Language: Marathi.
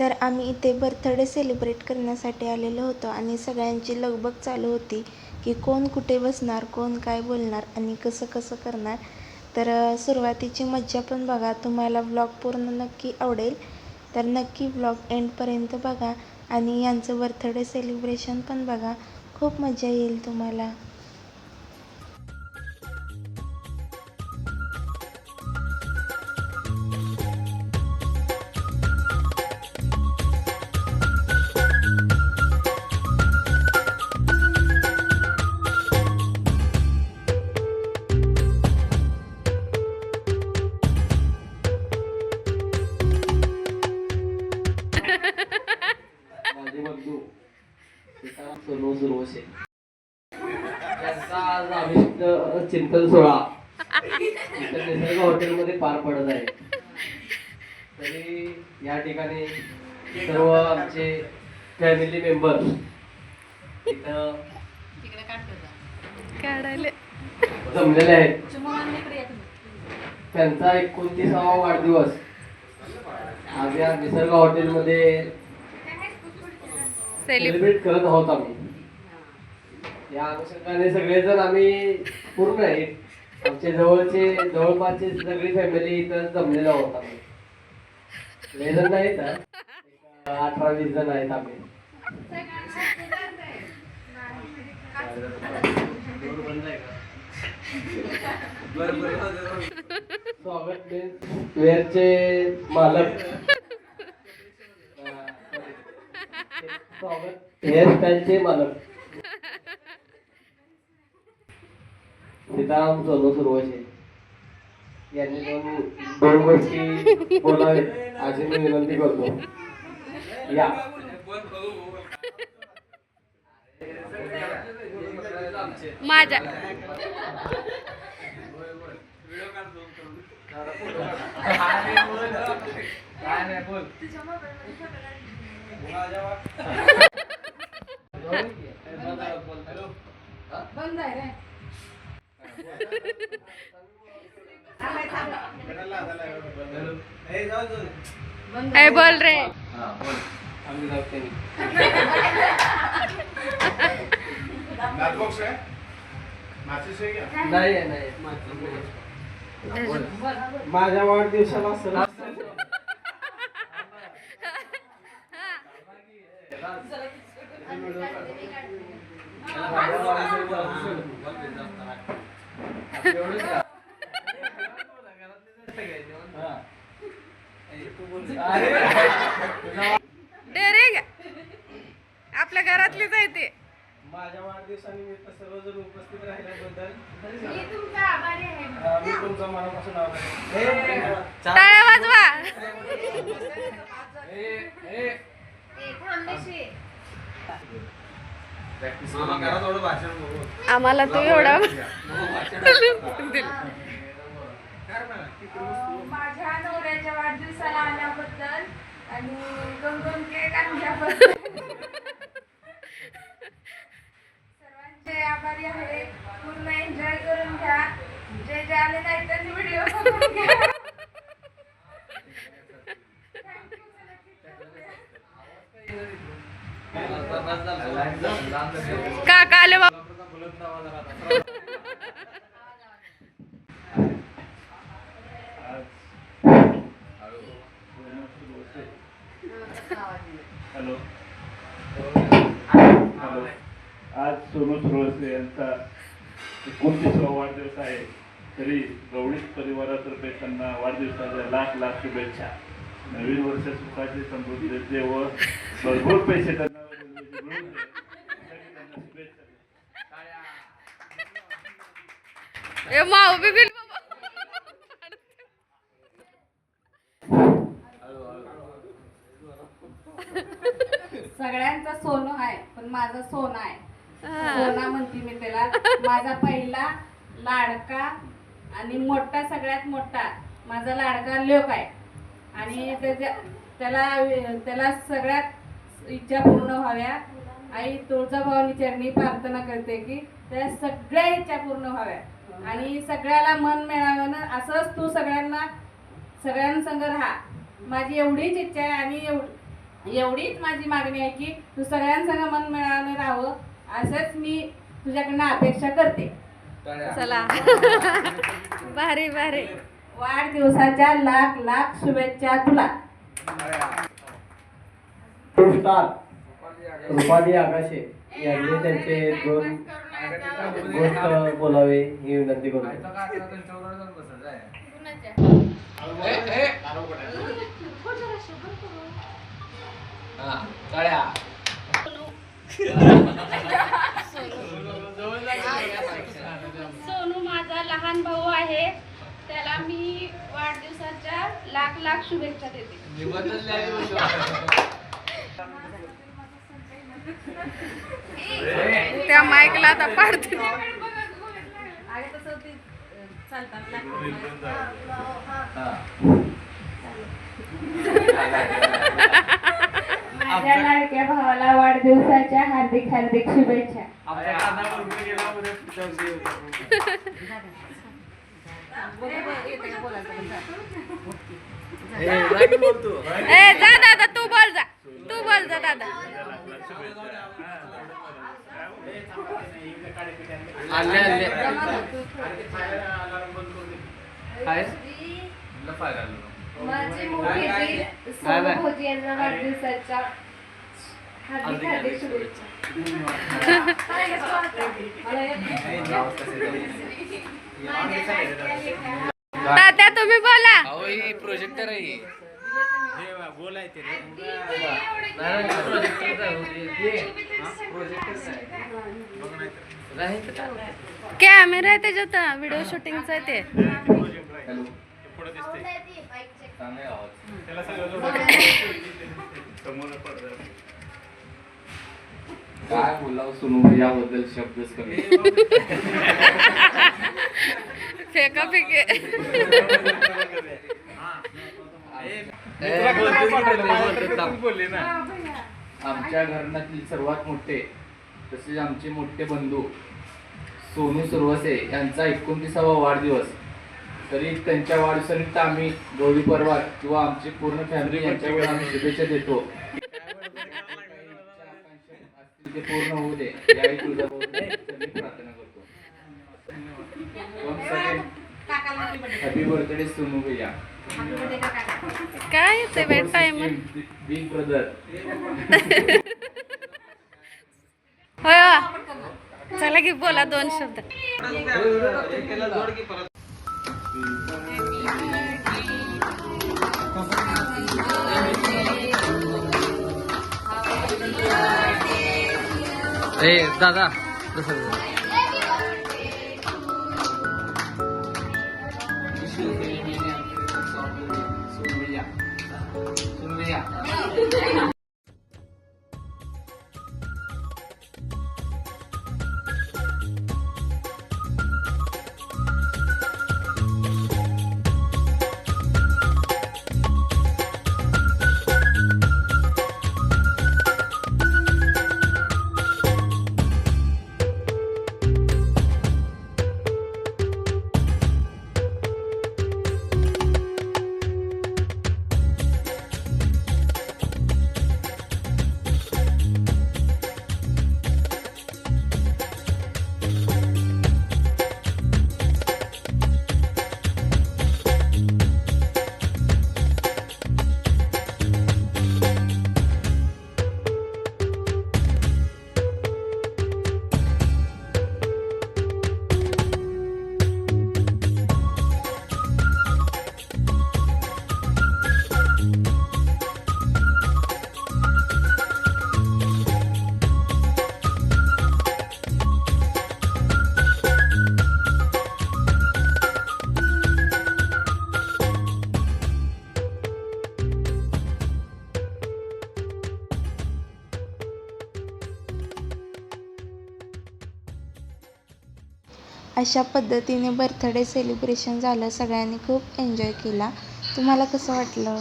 तर आम्ही इथे बर्थडे सेलिब्रेट करण्यासाठी आलेलो होतो आणि सगळ्यांची लगबग चालू होती की कोण कुठे बसणार कोण काय बोलणार आणि कसं कसं करणार. तर सुरुवातीची मज्जा पण बघा तुम्हाला ब्लॉग पूर्ण नक्की आवडेल. तर नक्की ब्लॉग एंडपर्यंत बघा आणि यांचं बर्थडे सेलिब्रेशन पण बघा. खूप मजा येईल तुम्हाला. चिंतन सोहळा. निसर्ग हॉटेलमध्ये पार पडत आहे. तरी या ठिकाणी सर्व आमचे फॅमिली मेंबर इथं काढायला. जमलेले आहेत. त्यांचा एकोणतीसावा वाढदिवस. आज या निसर्ग हॉटेलमध्ये सेलिब्रेट करत आहोत आम्ही. या अनुषंगाने सगळेजण आम्ही पूर्ण आहे. आमचे जवळचे जवळपासचे सगळी फॅमिली इथं जमलेला आहोत आम्ही. लय जण नाहीत अठरा वीस जण आहेत आम्ही. स्वागत वेअरचे मालक. स्वागत हेअरस्टाईलचे मालक. सीताराम सोनू सुरवशे यांनी दोन दोन गोष्टी बोलावेत अशी मी विनंती करतो. या. माझ्या. काय बोल रे. आम्ही जाऊ त्यांनी. बॉक्स आहे माचीस आहे का नाही आहे, नाही माझ्या वाढदिवसाला सर्व डेरे आपल्या घरातलीच आहे ते माझ्या वाढदिवसानिमित्त सर्वजण उपस्थित राहिल्याबद्दल अं, मी तुमचा मनापासून आभार टाळ्या वाजवा. आम्हाला तू एवढा माझ्या नवऱ्याच्या वाढदिवसाला आल्याबद्दल आणि दोन दोन केक आणल्याबद्दल आभारी आहे. पूर्ण एन्जॉय करून घ्या. जे जे आले नाही त्यांनी व्हिडिओ करून घ्या. काका आले बाबा हॅलो हॅलो आज सोनू सुरवसे यांचा एकोणतीसवा वाढदिवस आहे. तरी गवळीत परिवारातर्फे त्यांना वाढदिवसाच्या लाख लाख शुभेच्छा. नवीन वर्ष सुखाची समृद्धी देते व भरपूर पैसे त्यांना सगळ्यांचा सोनं आहे पण माझं सोनं आहे. सोना म्हणते मी त्याला? माझा पहिला लाडका आणि मोठा सगळ्यात मोठा माझा लाडका लोक आहे. आणि त्याच्या त्याला त्याला सगळ्यात इच्छा पूर्ण व्हाव्या. आई तुळजाभवानी चरणी प्रार्थना करते की त्या सगळ्या इच्छा पूर्ण व्हाव्या. आणि सगळ्याला मन मिळावं ना असंच तू सगळ्यांना सगळ्यांसंग राहा. माझी एवढीच इच्छा आहे आणि एवढीच माझी मागणी आहे की तू सगळ्यांसंग मन मिळावं राहावं. असंच मी तुझ्याकडनं अपेक्षा करते. चला. भारी भारी. वाढदिवसाच्या लाख लाख शुभेच्छा तुला. स्टार रुपाली आकाशे यांनी त्यांचे दोन गोष्ट बोलावे ही विनंती करतो सोनू माझा लहान भाऊ आहे. त्याला मी वाढदिवसाच्या लाख लाख शुभेच्छा देते. त्या माईकला आता पाडते. माझ्या लाडक्या भावाला वाढदिवसाच्या हार्दिक हार्दिक शुभेच्छा. ए जा दादा तू बोल जा. तू बोल जा दादा. माझी मोठी यांना वाढदिवसाच्या हार्दिक हार्दिक शुभेच्छा. तात्या तुम्ही बोला. प्रोजेक्टर आहे कॅमेरा आहे त्याच्यात व्हिडिओ शूटिंगचं आहे ते. काय बोलावं सुनू याबद्दल शब्दच कमी फेका फेके आमच्या घराण्यातील सर्वात मोठे तसेच आमचे मोठे बंधू सोनू सुरवसे यांचा एकोणतीसावा वाढदिवस. तरी त्यांच्या वाढदिवसानिमित्त आम्ही गौरी परिवार किंवा आमची पूर्ण फॅमिली यांच्याकडे आम्ही शुभेच्छा देतो. ते पूर्ण होऊ दे याही तुझा प्रार्थना करतो हॅपी बर्थडे सोनू भैया. काय ते वेट टाइमर बिग ब्रदर. होय हो. चला की बोला दोन शब्द. ए दादा 真的假 अशा पद्धतीने बर्थडे सेलिब्रेशन झालं सगळ्यांनी खूप एन्जॉय केला. तुम्हाला कसं वाटलं?